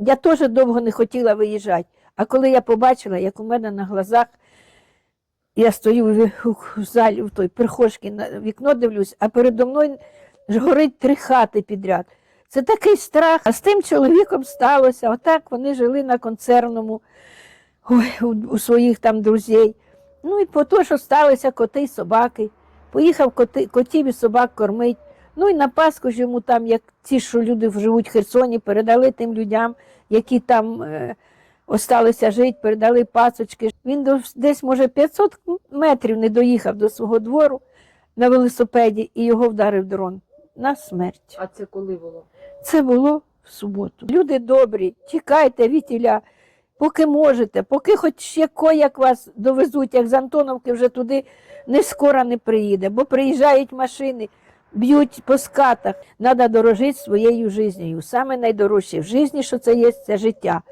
Я теж довго не хотіла виїжджати. А коли я побачила, як у мене на глазах, я стою в, залі, в той прихожці, на вікно дивлюсь, а передо мною ж горить три хати підряд. Це такий страх. А з тим чоловіком сталося. Отак вони жили на концерному ой, у, у своїх там друзей. Ну і по то, що сталися коти й собаки. Поїхав коти, котів і собак кормить. Ну і на Пасху ж йому там, як ті, що люди живуть в Херсоні, передали тим людям, які там е, осталися жити, передали пасочки. Він до- десь, може, 500 метрів не доїхав до свого двору на велосипеді і його вдарив дрон на смерть. А це коли було? Це було в суботу. Люди добрі, тікайте вітіля, поки можете, поки хоч ще кояк вас довезуть, як з Антоновки вже туди не скоро не приїде, бо приїжджають машини, б'ють по скатах. Треба дорожити своєю життю. Саме найдорожче в житті, що це є, це життя.